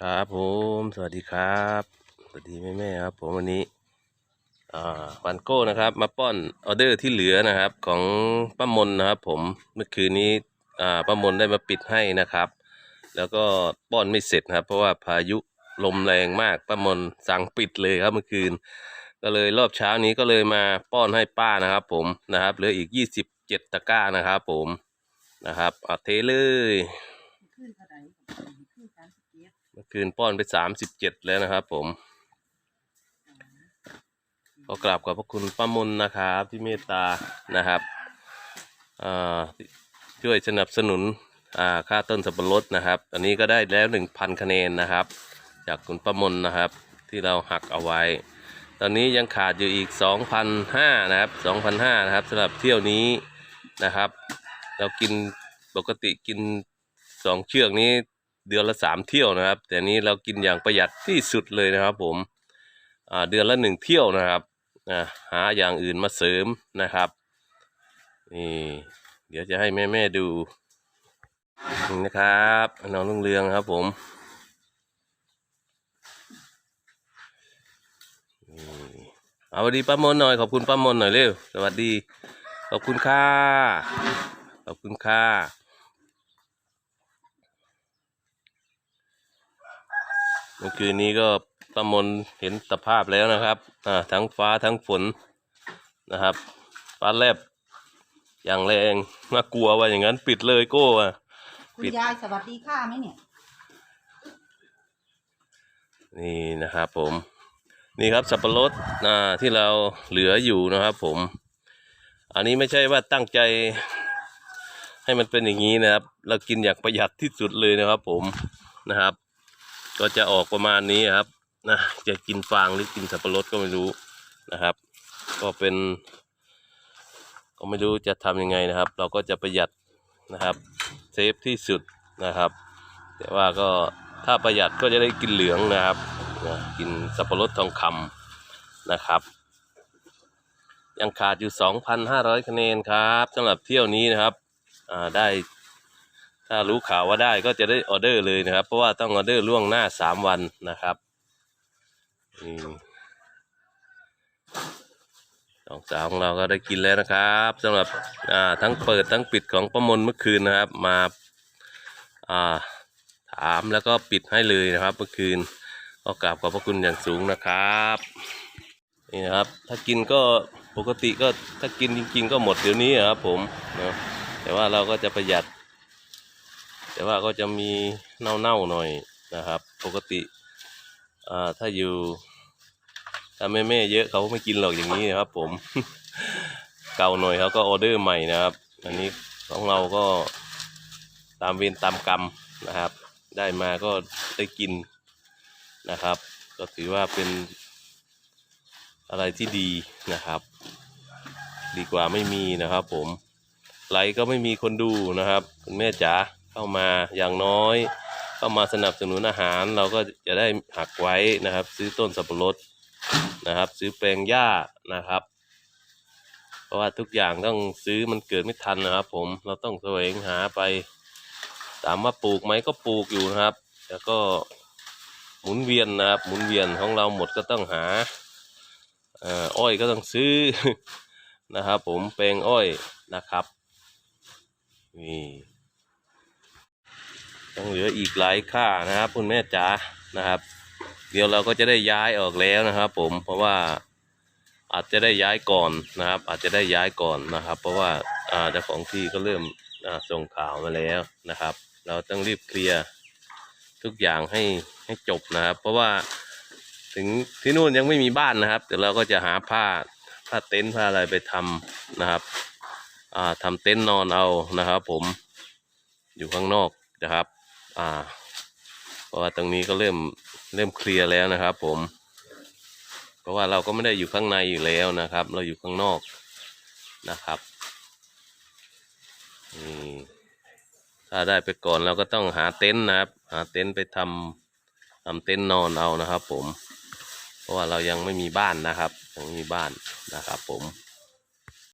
ครับผมสวัสดีครับสวัสดีแม่แม่ๆครับ ผมวันนี้อ่าวันโก้นะครับ มาป้อนออเดอร์ที่เหลือนะครับ ของป้ามนนะครับ ผมเมื่อคืนนี้อ่าป้ามนได้มาปิดให้นะครับ แล้วก็ป้อนไม่เสร็จครับ เพราะว่าพายุลมแรงมากป้ามนสั่งปิดเลยครับเมื่อคืน ก็เลยรอบเช้านี้ก็เลยมาป้อนให้ป้านะครับ ผมนะครับเหลืออีกยี่สิบเจ็ดตะกร้านะครับ ผมนะครับเอาเทเลย ขึ้นเท่าไหร่ขึ้นสามสิบเจ็ด เมื่อ คืนป้อนไปสามสิบเจ็ดแล้วนะครับผมขอกราบขอบพระคุณป้ามนนะครับ ที่เมตตานะครับช่วยสนับสนุนค่าต้นสับปะรดนะครับตอนนี้ก็ได้แล้วหนึ่งพันคะแนนนะครับ จากคุณป้ามนนะครับ ที่เราหักเอาไว้ ตอนนี้ยังขาดอยู่อีกสองพันห้านะครับสองพันห้านะครับสำหรับเที่ยวนี้นะครับ เรากินปกติกินสองเชือกนี้ เดือนละสามเที่ยวนะครับ แต่นี้เรากินอย่างประหยัดที่สุดเลยนะครับ ผมเดือนละหนึ่งเที่ยวนะครับหาอย่างอื่นมาเสริมนะครับนี่เดี๋ยวจะให้แม่แม่ดูนะครับน้องลุงเรืองครับผมเอาสวัสดีป้ามนหน่อยขอบคุณป้ามนหน่อยเร็วสวัสดี ขอบคุณค่ะขอบคุณค่ะ มื่อคืนนี้ก็ประมนเห็นสภาพแล้วนะครับอ่าทั้งฟ้าทั้งฝนนะครับ ฟ้าแลบอย่างแรงน่ากลัวว่าอย่างนั้นปิดเลยโก้อะคุณปิดยายสวัสดีค่ะไหมเนี่ย นี่นะครับผม นี่ครับสับปะรดอ่าที่เราเหลืออยู่นะครับผม อันนี้ไม่ใช่ว่าตั้งใจ ให้มันเป็นอย่างนี้นะครับ เรากินอย่างประหยัดที่สุดเลยนะครับผมนะครับ ก็จะออกประมาณนี้ครับนะจะกินฟางหรือกินสับปะรดก็ไม่รู้นะครับ ก็เป็น ก็ไม่รู้จะทำยังไงนะครับ เราก็จะประหยัดนะครับเซฟที่สุดนะครับ แต่ว่าก็ถ้าประหยัดก็จะได้กินเหลืองนะครับนะกินสับปะรดทองคำนะครับ ยังขาดอยู่ 2,500 คะแนนครับสำหรับเที่ยวนี้นะครับได้ ถ้ารู้ข่าวว่าได้ก็จะได้ออเดอร์เลยนะครับ เพราะว่าต้องออเดอร์ล่วงหน้า3วันนะครับนี่สองสาวของเราก็ได้กินแล้วนะครับสำหรับอ่าทั้งเปิดทั้งปิดของประมนเมื่อคืนนะครับ มาอ่าถามแล้วก็ปิดให้เลยนะครับ เมื่อคืนก็กราบขอบพระคุณอย่างสูงนะครับนี่นะครับ ถ้ากินก็ปกติก็ถ้ากินจริง ๆ ก็หมดเดี๋ยวนี้อะครับผมนะแต่ว่าเราก็จะประหยัด แต่ว่าก็จะมีเน่าๆหน่อยนะครับ ปกติถ้าอยู่ถ้าแม่ๆเยอะเขาไม่กินหรอกอย่างนี้นะครับ ผม เก่าหน่อยเขาก็ออเดอร์ใหม่นะครับ อันนี้ของเราก็ตามเวรตามกรรมนะครับ ได้มาก็ได้กินนะครับ ก็ถือว่าเป็นอะไรที่ดีนะครับ ดีกว่าไม่มีนะครับ ผมไลค์ก็ไม่มีคนดูนะครับ คุณแม่จ๋า เข้ามาอย่างน้อย เข้ามาสนับสนุนอาหาร เราก็จะได้หักไว้นะครับ ซื้อต้นสับปะรดนะครับ ซื้อแปลงหญ้านะครับ เพราะว่าทุกอย่างต้องซื้อมันเกิดไม่ทันนะครับ ผมเราต้องแสวงหาไปถามว่าปลูกไหมก็ปลูกอยู่นะครับ แล้วก็หมุนเวียนนะครับ หมุนเวียนของเราหมดก็ต้องหาอ้อยก็ต้องซื้อนะครับ ผมแปลงอ้อยนะครับนี่ ยังเหลืออีกหลายค่านะครับคุณแม่จ๋านะครับ เดี๋ยวเราก็จะได้ย้ายออกแล้วนะครับ ผมเพราะว่าอาจจะได้ย้ายก่อนนะครับ อาจจะได้ย้ายก่อนนะครับ เพราะว่าอาเจ้าของที่ก็เริ่มส่งข่าวมาแล้วนะครับ เราต้องรีบเคลียร์ทุกอย่างให้ให้จบนะครับ เพราะว่าถึงที่นู่นยังไม่มีบ้านนะครับเดี๋ยวเราก็จะหาผ้าผ้าเต็นท์ผ้าอะไรไปทำนะครับอ่าทำเต็นท์นอนเอานะครับ ผมอยู่ข้างนอกนะครับ อ่า เพราะว่าตรงนี้ก็เริ่มเริ่มเคลียร์แล้วนะครับ ผม เพราะว่าเราก็ไม่ได้อยู่ข้างในอยู่แล้วนะครับ เราอยู่ข้างนอกนะครับนี่ถ้าได้ไปก่อนเราก็ต้องหาเต็นท์นะครับ หาเต็นท์ไปทำทำเต็นท์นอนเอานะครับ ผม เพราะว่าเรายังไม่มีบ้านนะครับยังไม่มีบ้านนะครับ ผม